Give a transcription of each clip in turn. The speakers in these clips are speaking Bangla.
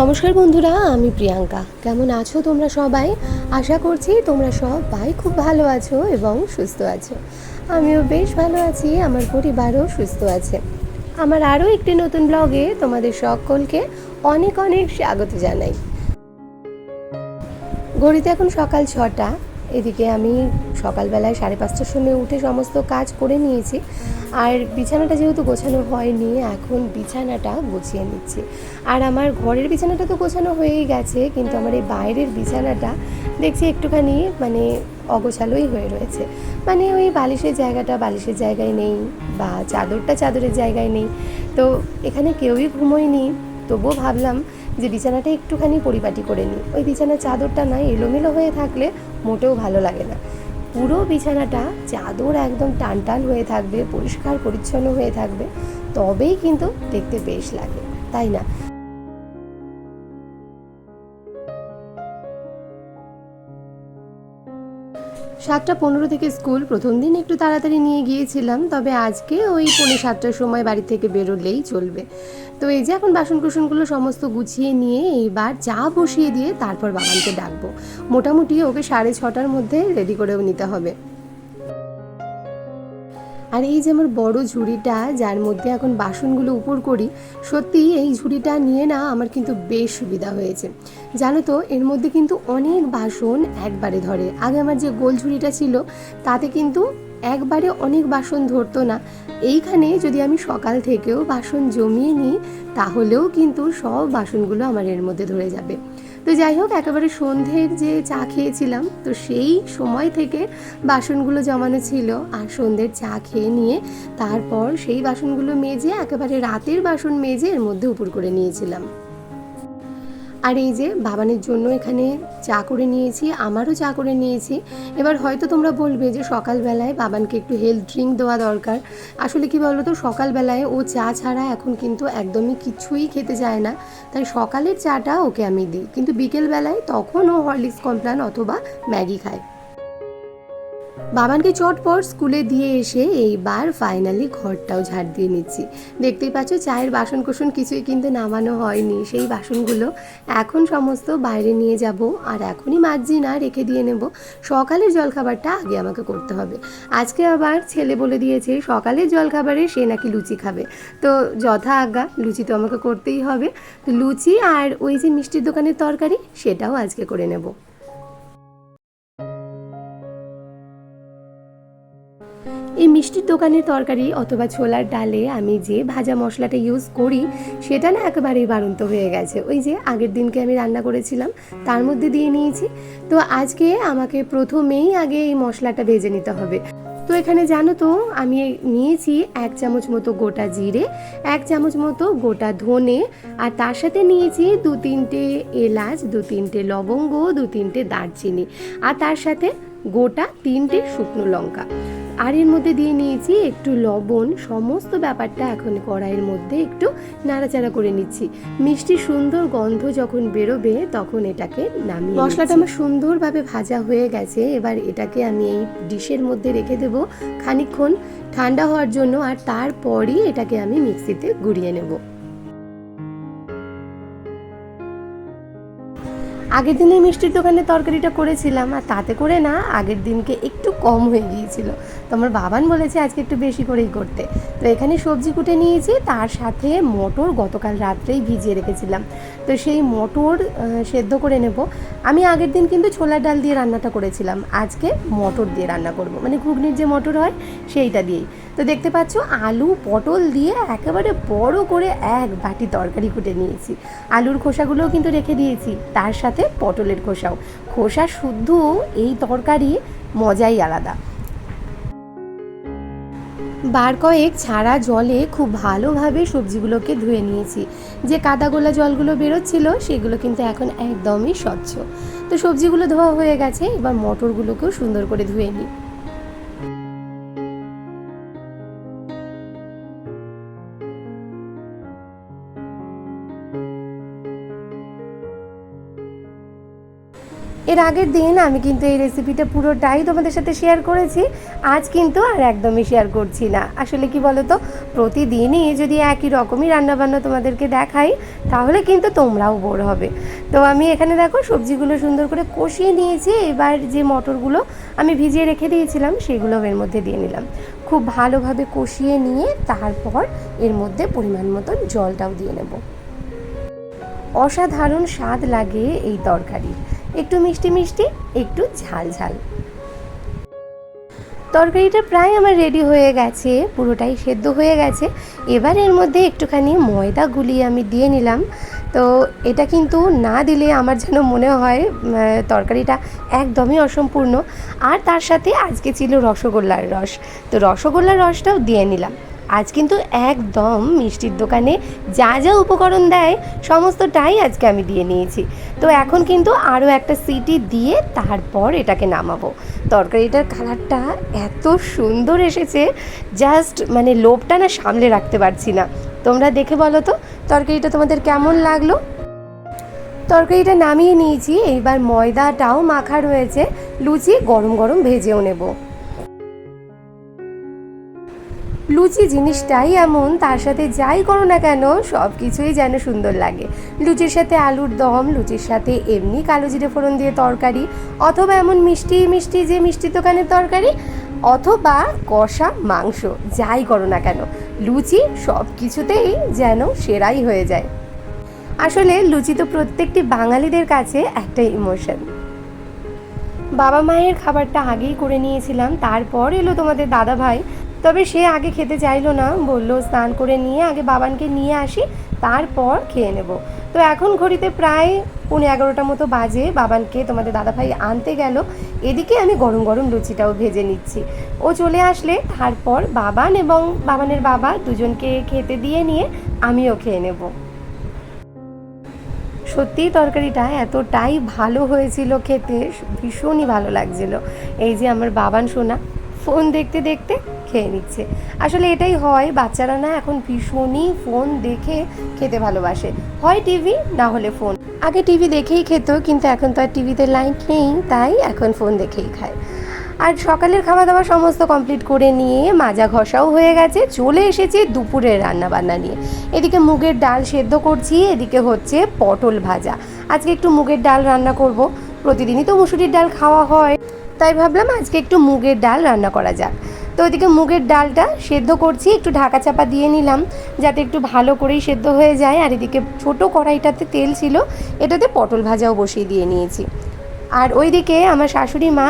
নমস্কার বন্ধুরা, আমি প্রিয়াঙ্কা। কেমন আছো তোমরা সবাই? আশা করছি তোমরা সবাই খুব ভালো আছো এবং সুস্থ আছো। আমিও বেশ ভালো আছি, আমার পরিবারও সুস্থ আছে। আমার আরও একটি নতুন ব্লগে তোমাদের সকলকে অনেক অনেক স্বাগত জানাই। ঘড়িতে এখন সকাল ছটা এদিকে আমি সকালবেলায় সাড়ে পাঁচটার সময় উঠে সমস্ত কাজ করে নিয়েছি। আর বিছানাটা যেহেতু গোছানো হয়নি, এখন বিছানাটা গুছিয়ে নিচ্ছি। আর আমার ঘরের বিছানাটা তো গোছানো হয়েই গেছে, কিন্তু আমার এই বাইরের বিছানাটা দেখছি একটুখানি মানে অগোছালোই হয়ে রয়েছে। মানে ওই বালিশের জায়গাটা বালিশের জায়গায় নেই বা চাদরটা চাদরের জায়গায় নেই। তো এখানে কেউই ঘুমোয়নি। তবুও ভাবলাম যে বিছানাটা একটুখানি পরিপাটি করে নিই। ওই বিছানার চাদরটা না এলোমেলো হয়ে থাকলে মোটেও ভালো লাগে না। পুরো বিছানাটা চাদর একদম টান টান হয়ে থাকবে, পরিষ্কার পরিচ্ছন্ন হয়ে থাকবে, তবেই কিন্তু দেখতে বেশ লাগে, তাই না? সাতটা পনেরো থেকে স্কুল। প্রথম দিন একটু তাড়াতাড়ি নিয়ে গিয়েছিলাম, তবে আজকে ওই পনেরো সাতটার সময় বাড়ি থেকে বেরোলেই চলবে। তো এই যে এখন বাসন কুসনগুলো সমস্ত গুছিয়ে নিয়ে এইবার চা বসিয়ে দিয়ে তারপর বাবানকে ডাকবো। মোটামুটি ওকে সাড়ে ছটার মধ্যে রেডি করেও নিতে হবে। আর এই যে আমার বড় ঝুড়িটা, যার মধ্যে এখন বাসনগুলো উপর করি সত্যি এই ঝুড়িটা নিয়ে না আমার কিন্তু বেশ সুবিধা হয়েছে। জানো তো, এর মধ্যে কিন্তু অনেক বাসন একবারে ধরে। আগে আমার যে গোল ঝুড়িটা ছিল, তাতে কিন্তু একবারে অনেক বাসন ধরতো না। এইখানে যদি আমি সকাল থেকেও বাসন জমিয়ে নিই, তাহলেও কিন্তু সব বাসনগুলো আমার এর মধ্যে ধরে যাবে। তো যাই হোক, একেবারে সন্ধ্যের যে চা খেয়েছিলাম, তো সেই সময় থেকে বাসনগুলো জমানো ছিল। আর সন্ধ্যের চা খেয়ে নিয়ে তারপর সেই বাসনগুলো মেজে, একেবারে রাতের বাসন মেজে এর মধ্যে উপর করে নিয়েছিলাম। আর এই যে বাবানের জন্য এখানে চা করে নিয়েছি, আমারও চা করে নিয়েছি। এবার হয়তো তোমরা বলবে যে সকালবেলায় বাবানকে একটু হেলথ ড্রিঙ্ক দেওয়া দরকার। আসলে কি বলতো, সকালবেলায় ও চা ছাড়া এখন কিন্তু একদমই কিছুই খেতে চায় না। তাই সকালের চাটা ওকে আমি দিই। কিন্তু বিকেলবেলায় তখন ও হরলিক্স কমপ্লান অথবা ম্যাগি খায়। বাবানকে চটপট স্কুলে দিয়ে এসে এইবার ফাইনালি ঘরটাও ঝাড় দিয়ে নিচ্ছি। দেখতেই পাচ্ছ, চায়ের বাসন কোসন কিছুই কিন্তু নামানো হয়নি। সেই বাসনগুলো এখন সমস্ত বাইরে নিয়ে যাব আর এখনই মাঝি না রেখে দিয়ে নেব। সকালের জলখাবারটা আগে আমাকে করতে হবে। আজকে আবার ছেলে বলে দিয়েছে, সকালের জলখাবারে সে নাকি লুচি খাবে। তো যথা আজ্ঞা, লুচি তো আমাকে করতেই হবে। লুচি আর ওই যে মিষ্টির দোকানের তরকারি, সেটাও আজকে করে নেব। এই মিষ্টির দোকানের তরকারি অথবা ছোলার ডালে আমি যে ভাজা মশলাটা ইউজ করি, সেটা না একেবারেই বাড়ন্ত হয়ে গেছে। ওই যে আগের দিনকে আমি রান্না করেছিলাম, তার মধ্যে দিয়ে নিয়েছি। তো আজকে আমাকে প্রথমেই আগে এই মশলাটা ভেজে নিতে হবে। তো এখানে জানো তো, আমি নিয়েছি এক চামচ মতো গোটা জিরে, এক চামচ মতো গোটা ধনে, আর তার সাথে নিয়েছি দু তিনটে এলাচ, দু তিনটে লবঙ্গ, দু তিনটে দারচিনি, আর তার সাথে গোটা তিনটে শুকনো লঙ্কা। আর এর মধ্যে দিয়ে নিয়েছি একটু লবণ, সমস্ত ব্যাপারটা এখন কড়াইয়ের মধ্যে একটু নাড়াচাড়া করে নিচ্ছি। মিষ্টি সুন্দর গন্ধ যখন বেরোবে তখন এটাকে নামিয়ে মশলাটা আমার সুন্দরভাবে ভাজা হয়ে গেছে, এবার এটাকে আমি এই ডিশের মধ্যে রেখে দেবো খানিকক্ষণ ঠান্ডা হওয়ার জন্য, আর তারপরই এটাকে আমি মিক্সিতে গুঁড়িয়ে নেব। আগের দিনে মিষ্টির দোকানে তরকারিটা করেছিলাম, আর তাতে করে না আগের দিনকে একটু কম হয়ে গিয়েছিল। তো আমার বাবান বলেছে আজকে একটু বেশি করেই করতে। তো এখানে সবজি কুটে নিয়েছি, তার সাথে মটর গতকাল রাত্রেই ভিজিয়ে রেখেছিলাম। তো সেই মটর সেদ্ধ করে নেব। আমি আগের দিন কিন্তু ছোলার ডাল দিয়ে রান্নাটা করেছিলাম। আজকে মটর দিয়ে রান্না করব। মানে ঘুগনির যে মটর হয়, সেইটা দিয়েই। তো দেখতে পাচ্ছ, আলু, পটল দিয়ে একেবারে বড় করে এক বাটি তরকারি কুটে নিয়েছি। আলুর খোসাগুলোও কিন্তু রেখে দিয়েছি। তার সাথে পটলের খোসাও। খোসা শুদ্ধ, এই তরকারি মজাই আলাদা। বার কয়েক ছাড়া জলে খুব ভালোভাবে সবজিগুলোকে ধুয়ে নিয়েছি। যে কাদাগোলা জলগুলো বেরোচ্ছিল, সেগুলো কিন্তু এখন একদমই স্বচ্ছ। তো সবজিগুলো ধোয়া হয়ে গেছে, এবার মটরগুলোকেও সুন্দর করে ধুয়ে নিই। এর আগের দিন আমি কিন্তু এই রেসিপিটা পুরোটাই তোমাদের সাথে শেয়ার করেছি। আজ কিন্তু আর একদমই শেয়ার করছি না। আসলে কি বলো তো প্রতিদিনই যদি একই রকমই রান্নাবান্না তোমাদেরকে দেখাই, তাহলে কিন্তু তোমরাও বোর হবে। তো আমি এখানে দেখো, সবজিগুলো সুন্দর করে কষিয়ে নিয়েছি। এবার যে মটরগুলো আমি ভিজিয়ে রেখে দিয়েছিলাম সেগুলো এর মধ্যে দিয়ে নিলাম। খুব ভালোভাবে কষিয়ে নিয়ে তারপর এর মধ্যে পরিমাণ মতন জলটাও দিয়ে নেব। অসাধারণ স্বাদ লাগে এই তরকারি একটু মিষ্টি মিষ্টি, একটু ঝাল ঝাল। তরকারিটা প্রায় আমার রেডি হয়ে গেছে, পুরোটাই সেদ্ধ হয়ে গেছে। এবার এর মধ্যে একটুখানি ময়দা গুলিয়ে আমি দিয়ে নিলাম। তো এটা কিন্তু না দিলে আমার যেন মনে হয় তরকারিটা একদমই অসম্পূর্ণ। আর তার সাথে আজকে ছিল রসগোল্লার রস। তো রসগোল্লার রসটাও দিয়ে নিলাম। আজ কিন্তু একদম মিষ্টির দোকানে যা যা উপকরণ দেয়, সমস্তটাই আজকে আমি দিয়ে নিয়েছি। তো এখন কিন্তু আরও একটা সিটি দিয়ে তারপর এটাকে নামাবো। তরকারিটার কালারটা এত সুন্দর এসেছে, জাস্ট মানে লোভটা না সামলে রাখতে পারছি না। তোমরা দেখে বলো তো, তরকারিটা তোমাদের কেমন লাগল? তরকারিটা নামিয়ে নিয়েছি এইবার ময়দাটাও মাখা রয়েছে, লুচি গরম গরম ভেজেও নেব। লুচি জিনিসটাই এমন, তার সাথে যাই করো না কেন, সব কিছুই যেন সুন্দর লাগে। লুচির সাথে আলুর দম, লুচির সাথে এমনি কালো জিরে ফোড়ন দিয়ে তরকারি, অথবা এমন মিষ্টি মিষ্টি যে মিষ্টি দোকানের তরকারি, অথবা কষা মাংস, যাই করো না কেন। লুচি সব কিছুতেই যেন সেরাই হয়ে যায়। আসলে লুচি তো প্রত্যেকটি বাঙালিদের কাছে একটা ইমোশন। বাবা মায়ের খাবারটা আগেই করে নিয়েছিলাম, তারপর এলো তোমাদের দাদা ভাই তবে সে আগে খেতে চাইলো না, বলল, স্নান করে নিয়ে, আগে বাবানকে নিয়ে আসি, তারপর খেয়ে নেব। তো এখন ঘড়িতে প্রায় পৌনে এগারোটা মতো বাজে, বাবানকে তোমাদের দাদাভাই আনতে গেল। এদিকে আমি গরম গরম লুচিটাও ভেজে নিচ্ছি। ও চলে আসলে, তারপর বাবান এবং বাবানের বাবা দুজনকে খেতে দিয়ে নিয়ে আমিও খেয়ে নেব। সত্যিই তরকারিটা এতটাই ভালো হয়েছিল খেতে, ভীষণই ভালো লাগছিল। এই যে আমার বাবান সোনা ফোন দেখতে দেখতে খেয়ে নিচ্ছে। আসলে এটাই হয়, বাচ্চারা না এখন ভীষণই ফোন দেখে খেতে ভালোবাসে। হয় টিভি, না হলে ফোন। আগে টিভি দেখেই খেত, কিন্তু এখন তো আর টিভিতে লাইট নেই, তাই এখন ফোন দেখেই খায়। আর সকালের খাওয়া দাওয়া সমস্ত কমপ্লিট করে নিয়ে মাজা ঘষাও হয়ে গেছে, চলে এসেছে দুপুরের রান্না বান্না নিয়ে। এদিকে মুগের ডাল সেদ্ধ করছি, এদিকে হচ্ছে পটল ভাজা। আজকে একটু মুগের ডাল রান্না করব। প্রতিদিনই তো মুসুরির ডাল খাওয়া হয়। তাই ভাবলাম আজকে একটু মুগের ডাল রান্না করা যাক। তো ওইদিকে মুগের ডালটা সেদ্ধ করছি, একটু ঢাকা চাপা দিয়ে নিলাম, যাতে একটু ভালো করেই সেদ্ধ হয়ে যায়। আর এদিকে ছোটো কড়াইটাতে তেল ছিল, এটাতে পটল ভাজাও বসিয়ে দিয়ে নিয়েছি। আর ওইদিকে আমার শাশুড়ি মা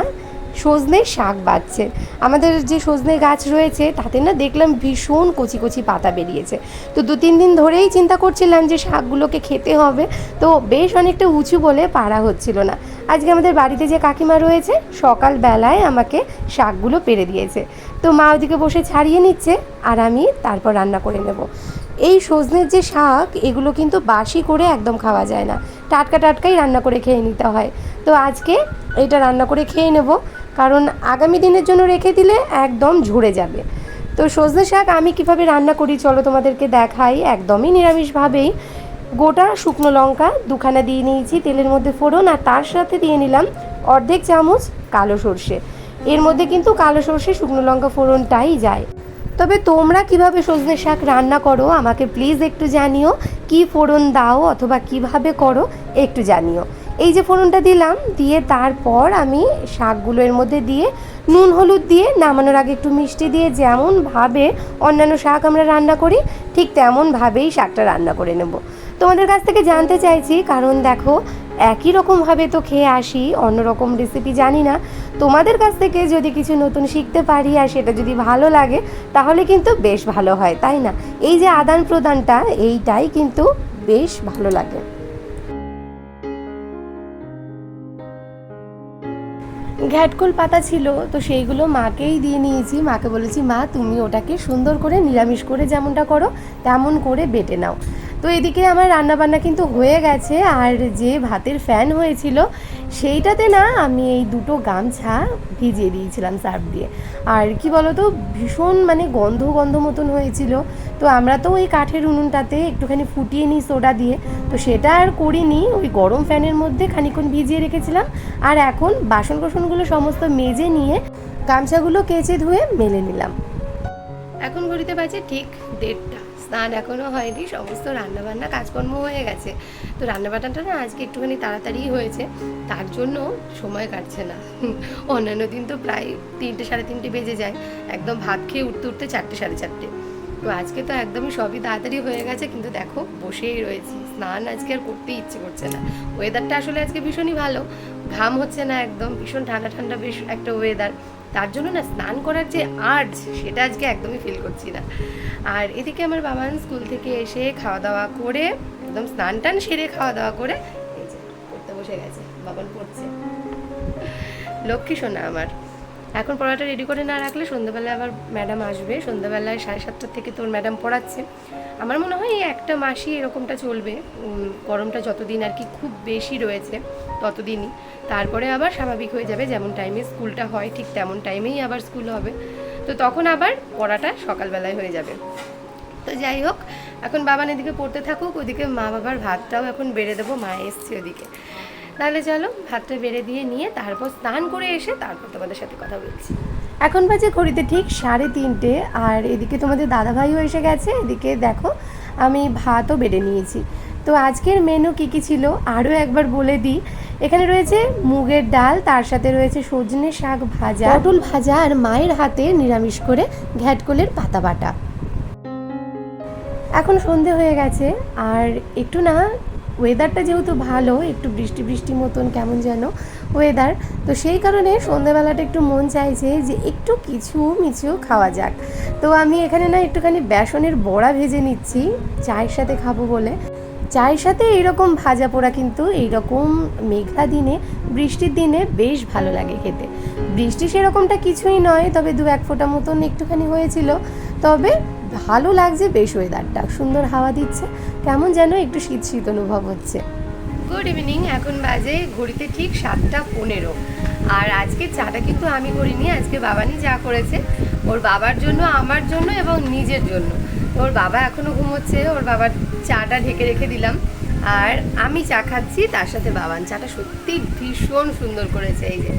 সজনে শাক বাচ্ছে আমাদের যে সজনে গাছ রয়েছে, তাতে না দেখলাম ভীষণ কচি কচি পাতা বেরিয়েছে। তো দু তিন দিন ধরেই চিন্তা করছিলাম যে শাকগুলোকে খেতে হবে। তো বেশ অনেকটা উঁচু বলে পারা হচ্ছিল না। আজকে আমাদের বাড়িতে যে কাকিমা রয়েছে, সকালবেলায় আমাকে শাকগুলো পেরে দিয়েছে। তো মা ওদিকে বসে ছাড়িয়ে নিচ্ছে আর আমি তারপর রান্না করে নেব। এই সজনের যে শাক, এগুলো কিন্তু বাসি করে একদম খাওয়া যায় না। টাটকা টাটকাই রান্না করে খেয়ে নিতে হয়। তো আজকে এটা রান্না করে খেয়ে নেব। কারণ আগামী দিনের জন্য রেখে দিলে একদম ঝরে যাবে। তো সজনে শাক আমি কীভাবে রান্না করি চলো তোমাদেরকে দেখাই। একদমই নিরামিষভাবেই। গোটা শুকনো লঙ্কা দুখানা দিয়ে নিয়েছি, তেলের মধ্যে ফোড়ন আর তার সাথে দিয়ে নিলাম অর্ধেক চামচ কালো সর্ষে। এর মধ্যে কিন্তু কালো সর্ষে, শুকনো লঙ্কা ফোড়নটাই যায়। তবে তোমরা কীভাবে সজনে শাক রান্না করো আমাকে প্লিজ একটু জানিও। কি ফোড়ন দাও অথবা কীভাবে করো একটু জানিও। এই যে ফোড়নটা দিলাম, দিয়ে তারপর আমি শাকগুলো এর মধ্যে দিয়ে নুন, হলুদ দিয়ে নামানোর আগে একটু মিষ্টি দিয়ে যেমনভাবে অন্যান্য শাক আমরা রান্না করি, ঠিক তেমনভাবেই শাকটা রান্না করে নেব। তোমাদের কাছ থেকে জানতে চাইছি, কারণ দেখো একই রকমভাবে তো খেয়ে আসি অন্যরকম রেসিপি জানি না। তোমাদের কাছ থেকে যদি কিছু নতুন শিখতে পারি আর সেটা যদি ভালো লাগে, তাহলে কিন্তু বেশ ভালো হয়, তাই না? এই যে আদান প্রদানটা, এইটাই কিন্তু বেশ ভালো লাগে। ঘ্যাটকোল পাতা ছিল, তো সেইগুলো মাকেই দিয়ে নিয়েছি। মাকে বলেছি, মা, তুমি ওটাকে সুন্দর করে নিরামিষ করে যেমনটা করো, তেমন করে বেটে নাও। তো এদিকে আমার রান্নাবান্না কিন্তু হয়ে গেছে, আর যে ভাতের ফ্যান হয়েছিল, সেইটাতে না আমি এই দুটো গামছা ভিজিয়ে দিয়েছিলাম সার্ফ দিয়ে। আর কি বলতো, ভীষণ মানে গন্ধ গন্ধ মতন হয়েছিল। তো আমরা তো ওই কাঠের উনুনটাতে একটুখানি ফুটিয়ে নিই সোডা দিয়ে। তো সেটা আর করিনি, ওই গরম ফ্যানের মধ্যে খানিক্ষণ ভিজিয়ে রেখেছিলাম। আর এখন বাসন কোসনগুলো সমস্ত মেজে নিয়ে গামছাগুলো কেচে ধুয়ে মেলে নিলাম। এখন ঘড়িতে বাজে ঠিক দেড়টা। স্নান এখনও হয়নি, সমস্ত রান্নাবান্না কাজকর্ম হয়ে গেছে। তো রান্নাবান্নাটা না আজকে একটুখানি তাড়াতাড়ি হয়েছে, তার জন্য সময় কাটছে না। অন্যান্য দিন তো প্রায় তিনটে সাড়ে তিনটে বেজে যায়, একদম ভাত খেয়ে উঠতে উঠতে চারটে সাড়ে চারটে। তো আজকে তো একদমই সবই তাড়াতাড়ি হয়ে গেছে, কিন্তু দেখো বসেই রয়েছি। স্নান আজকে আর করতে ইচ্ছে করছে না। ওয়েদারটা আসলে আজকে ভীষণই ভালো। ঘাম হচ্ছে না একদম, ভীষণ ঠান্ডা ঠান্ডা বেশ একটা ওয়েদার তার জন্য না স্নান করার যে আর্জ সেটা আজকে একদমই ফিল করছি না। আর এদিকে আমার বাবান স্কুল থেকে এসে খাওয়া দাওয়া করে, একদম স্নান টান সেরে খাওয়া দাওয়া করে পড়তে বসে গেছে বাবান পড়ছে। লক্ষ্মী সোনা আমার। এখন পড়াটা রেডি করে না রাখলে সন্ধ্যাবেলায় আবার ম্যাডাম আসবে। সন্ধ্যাবেলায় সাড়ে সাতটার থেকে তোর ম্যাডাম পড়াচ্ছে। আমার মনে হয় এই একটা মাসই এরকমটা চলবে। গরমটা যতদিন আর কি খুব বেশি রয়েছে ততদিনই। তারপরে আবার স্বাভাবিক হয়ে যাবে, যেমন টাইমে স্কুলটা হয়, ঠিক তেমন টাইমেই আবার স্কুল হবে। তো তখন আবার পড়াটা সকালবেলায় হয়ে যাবে। তো যাই হোক, এখন বাবান এদিকে পড়তে থাকুক, ওদিকে মা বাবার ভাতটাও এখন বেড়ে দেবো, মা এসছে ওদিকে। তাহলে চলো, ভাতটা বেড়ে দিয়ে নিয়ে তারপর স্নান করে এসে তারপর তোমাদের সাথে কথা বলছি। এখন বাজে ঘড়িতে ঠিক সাড়ে তিনটে, আর এদিকে তোমাদের দাদাভাইও এসে গেছে। এদিকে দেখো, আমি ভাতও বেড়ে নিয়েছি। তো আজকের মেনু কী কী ছিল? আরও একবার বলে দিই। এখানে রয়েছে মুগের ডাল, তার সাথে রয়েছে সজনে শাক ভাজা, পটল ভাজা, আর মায়ের হাতে নিরামিষ করে ঘ্যাটকোলের পাতা বাটা। এখন সন্ধে হয়ে গেছে, আর একটু না ওয়েদারটা যেহেতু ভালো, একটু বৃষ্টি বৃষ্টি মতন কেমন যেন ওয়েদার তো সেই কারণে সন্ধেবেলাটা একটু মন চাইছে যে একটু কিছু মিছু খাওয়া যাক। তো আমি এখানে না একটুখানি বেসনের বড়া ভেজে নিচ্ছি, চায়ের সাথে খাব বলে। চায়ের সাথে এইরকম ভাজা পোড়া কিন্তু এইরকম মেঘলা দিনে, বৃষ্টির দিনে বেশ ভালো লাগে খেতে। বৃষ্টি সেরকমটা কিছুই নয়, তবে দু এক ফোঁটা মতন একটুখানি হয়েছিল। তবে ভালো লাগছে বেশ ওয়েদারটা সুন্দর হাওয়া দিচ্ছে। কেমন যেন একটু শীত শীত অনুভব হচ্ছে। গুড ইভিনিং এখন বাজে ঘড়িতে ঠিক সাতটা পনেরো। আর আজকে চাটা কিন্তু আমি করিনি, আজকে বাবানি চা করেছে, ওর বাবার জন্য, আমার জন্য এবং নিজের জন্য। ওর বাবা এখনও ঘুমোচ্ছে, ওর বাবার চাটা ঢেকে রেখে দিলাম। আর আমি চা খাচ্ছি, তার সাথে বাবান। চাটা সত্যি ভীষণ সুন্দর করেছে এই যে।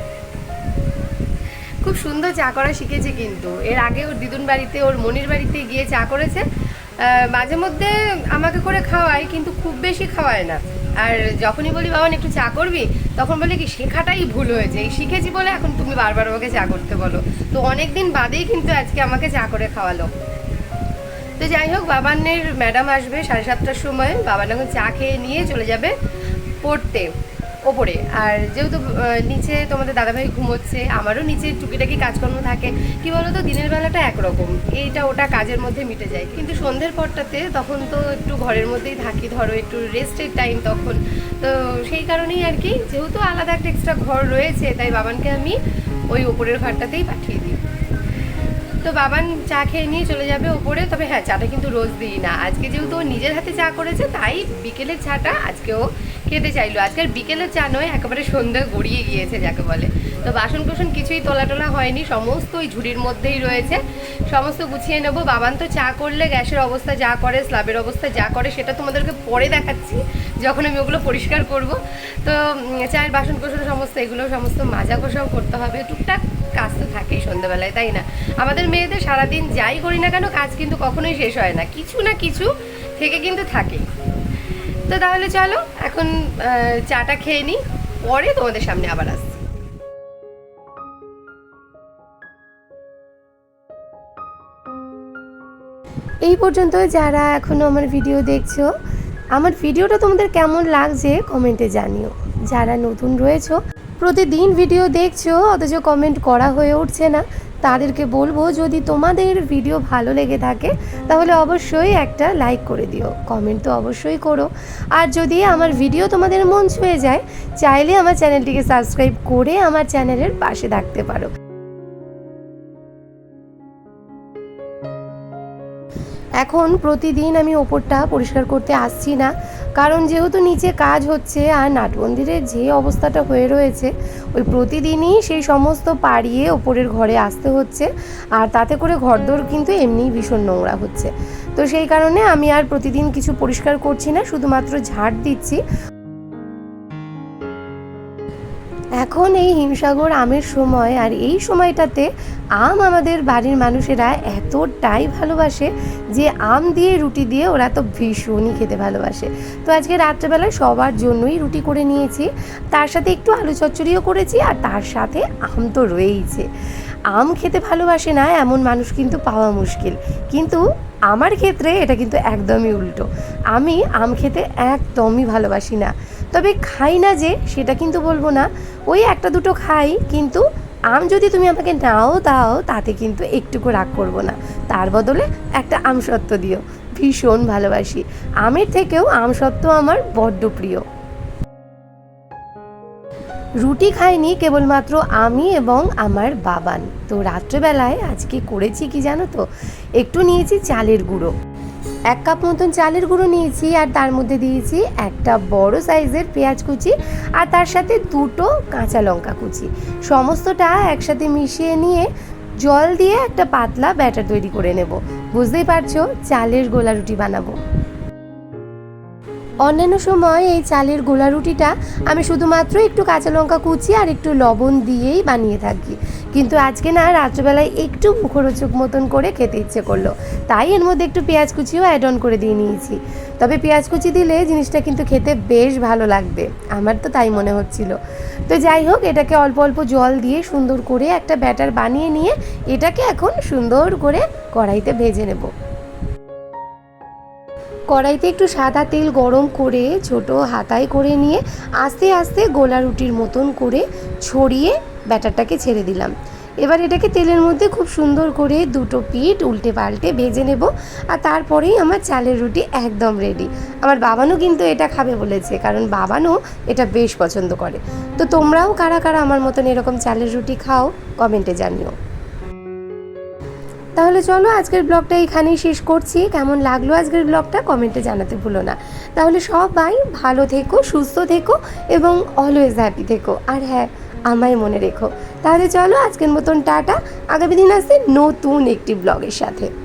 খুব সুন্দর চা করা শিখেছে কিন্তু। এর আগে ওর দিদুন বাড়িতে, ওর মনির বাড়িতে গিয়ে চা করেছে। মাঝে মধ্যে আমাকে করে খাওয়ায়, কিন্তু খুব বেশি খাওয়ায় না। আর যখনই বলি, বাবান, একটু চা করবি? তখন বলে কি, শেখাটাই ভুল হয়েছে। এই শিখেছি বলে এখন তুমি বারবার আমাকে চা করতে বলো। তো অনেক দিন বাদেই কিন্তু আজকে আমাকে চা করে খাওয়ালো। তো যাই হোক বাবানের ম্যাডাম আসবে সাড়ে সাতটার সময়। বাবান এখন চা খেয়ে নিয়ে চলে যাবে পড়তে, ওপরে। আর যেহেতু নিচে তোমাদের দাদাভাই ঘুমোচ্ছে, আমারও নিচে টুকিটাকি কাজকর্ম থাকে। কি বলতো, দিনের বেলাটা একরকম। এইটা ওটা কাজের মধ্যে মিটে যায়। কিন্তু সন্ধ্যের পরটাতে তখন তো একটু ঘরের মধ্যেই থাকি, ধরো একটু রেস্টের টাইম তখন। তো সেই কারণেই আর কি, যেহেতু আলাদা একটা এক্সট্রা ঘর রয়েছে, তাই বাবানকে আমি ওই ওপরের ঘরটাতেই পাঠিয়ে তো বাবান চা খেয়ে নিয়ে চলে যাবে ওপরে তবে হ্যাঁ চাটা কিন্তু রোজ দিই না। আজকে যেহেতু নিজের হাতে চা করেছে, তাই বিকেলের চাটা আজকেও খেতে চাইলো। আজকের বিকেলের চা নয়, একেবারে সন্ধ্যা গড়িয়ে গিয়েছে, যাকে বলে। তো বাসন কোসন কিছুই তোলা টোলা হয়নি, সমস্ত ওই ঝুড়ির মধ্যেই রয়েছে। সমস্ত গুছিয়ে নেব। বাবান তো চা করলে, গ্যাসের অবস্থা যা করে স্ল্যাবের অবস্থা যা করে, সেটা তোমাদেরকে পরে দেখাচ্ছি, যখন আমি ওগুলো পরিষ্কার করব। তো চায়ের বাসন কোসন সমস্ত, এগুলো সমস্ত মাজা কষাও করতে হবে। টুকটাক কাজ তো থাকেই সন্ধ্যাবেলায়, তাই না? আমাদের মেয়েদের সারাদিন যাই করি না কেন, কাজ কিন্তু কখনোই শেষ হয় না। কিছু না কিছু থেকে কিন্তু থাকে। তো তাহলে চলো, এখন চাটা খেয়ে নিই, পরে তোমাদের সামনে আবার আসছি। এই পর্যন্ত যারা এখনও আমার ভিডিও দেখছ, আমার ভিডিওটা তোমাদের কেমন লাগছে কমেন্টে জানিও। যারা নতুন রয়েছো, প্রতিদিন ভিডিও দেখছ, অথচ কমেন্ট করা হয়ে উঠছে না, তাদেরকে বলব যদি তোমাদের ভিডিও ভালো লেগে থাকে, তাহলে অবশ্যই একটা লাইক করে দিও। কমেন্ট তো অবশ্যই করো। আর যদি আমার ভিডিও তোমাদের মন ছুঁয়ে যায়, চাইলে আমার চ্যানেলটিকে সাবস্ক্রাইব করে আমার চ্যানেলের পাশে থাকতে পারো। এখন প্রতিদিন আমি ওপরটা পরিষ্কার করতে আসছি না। কারণ যেহেতু নিচে কাজ হচ্ছে আর নাটমন্দিরের যে অবস্থাটা হয়ে রয়েছে, ওই প্রতিদিনই সেই সমস্ত পাড়িয়ে ওপরের ঘরে আসতে হচ্ছে। আর তাতে করে ঘরদোর কিন্তু এমনিই ভীষণ নোংরা হচ্ছে। তো সেই কারণে আমি আর প্রতিদিন কিছু পরিষ্কার করছি না, শুধুমাত্র ঝাড় দিচ্ছি। এখন এই হিমসাগর আমের সময় আর এই সময়টাতে আম আমাদের বাড়ির মানুষেরা এতটাই ভালোবাসে যে আম দিয়ে রুটি দিয়ে ওরা তো ভীষণই খেতে ভালোবাসে। তো আজকে রাত্রেবেলায় সবার জন্যই রুটি করে নিয়েছি। তার সাথে একটু আলু চচ্চড়িও করেছি আর তার সাথে আম তো রয়েইছে। আম খেতে ভালোবাসে না এমন মানুষ কিন্তু পাওয়া মুশকিল। কিন্তু আমার ক্ষেত্রে এটা কিন্তু একদমই উল্টো। আমি আম খেতে একদমই ভালোবাসি না। তবে খাই না যে, সেটা কিন্তু বলব না। ওই একটা দুটো খাই, কিন্তু আম যদি তুমি আমাকে নাও, দাও, তাতে কিন্তু একটুকু রাগ করব না। তার বদলে একটা আম সত্ত্ব দিও। ভীষণ ভালোবাসি। আমের থেকেও আম সত্ত্ব আমার বড্ড প্রিয়। রুটি খাইনি কেবলমাত্র আমি এবং আমার বাবান। তো রাত্রেবেলায় আজকে করেছি কি জানো তো? একটু নিয়েছি চালের গুঁড়ো। এক কাপ মতন চালের গুঁড়ো নিয়েছি আর তার মধ্যে দিয়েছি একটা বড় সাইজের পেঁয়াজ কুচি আর তার সাথে দুটো কাঁচা লঙ্কা কুচি। সমস্তটা একসাথে মিশিয়ে নিয়ে জল দিয়ে একটা পাতলা ব্যাটার তৈরি করে নেব। বুঝতেই পারছ? চালের গোলা রুটি বানাবো। অন্যান্য সময় এই চালের গোলা রুটিটা আমি শুধুমাত্র একটু কাঁচা লঙ্কা কুচি আর একটু লবণ দিয়েই বানিয়ে থাকি। কিন্তু আজকে না রাত্রেবেলায় একটু মুখরোচক মতন করে খেতে ইচ্ছে করল। তাই এর মধ্যে একটু পেঁয়াজ কুচিও অ্যাড অন করে দিয়ে নিয়েছি। তবে পেঁয়াজ কুচি দিলে জিনিসটা কিন্তু খেতে বেশ ভালো লাগবে। আমার তো তাই মনে হচ্ছিল। তো যাই হোক, এটাকে অল্প অল্প জল দিয়ে সুন্দর করে একটা ব্যাটার বানিয়ে নিয়ে এটাকে এখন সুন্দর করে কড়াইতে ভেজে নেব। কড়াইতে একটু সাদা তেল গরম করে ছোট হাতায় করে নিয়ে আস্তে আস্তে গোলা রুটির মতন করে ছড়িয়ে ব্যাটারটাকে ছেড়ে দিলাম। এবার এটাকে তেলের মধ্যে খুব সুন্দর করে দুটো পিঠ উল্টে পাল্টে ভেজে নেব আর তারপরেই আমার চালের রুটি একদম রেডি আমার বাবানও কিন্তু এটা খাবে বলেছে, কারণ বাবানও এটা বেশ পছন্দ করে। তো তোমরাও কারা কারা আমার মতন এরকম চালের রুটি খাও কমেন্টে জানিও। তাহলে চলো আজকের ব্লগটা এখানেই শেষ করছি। কেমন লাগল আজকের ব্লগটা কমেন্টে জানাতে ভুলো না। তাহলে সবাই ভালো থেকো, সুস্থ থেকো এবং অলওয়েজ হ্যাপি থেকো। আর হ্যাঁ আমায় মনে রেখো। তাহলে চলো আজকের মতন টাটা। আগামী দিন আসছে নতুন একটি ব্লগের সাথে।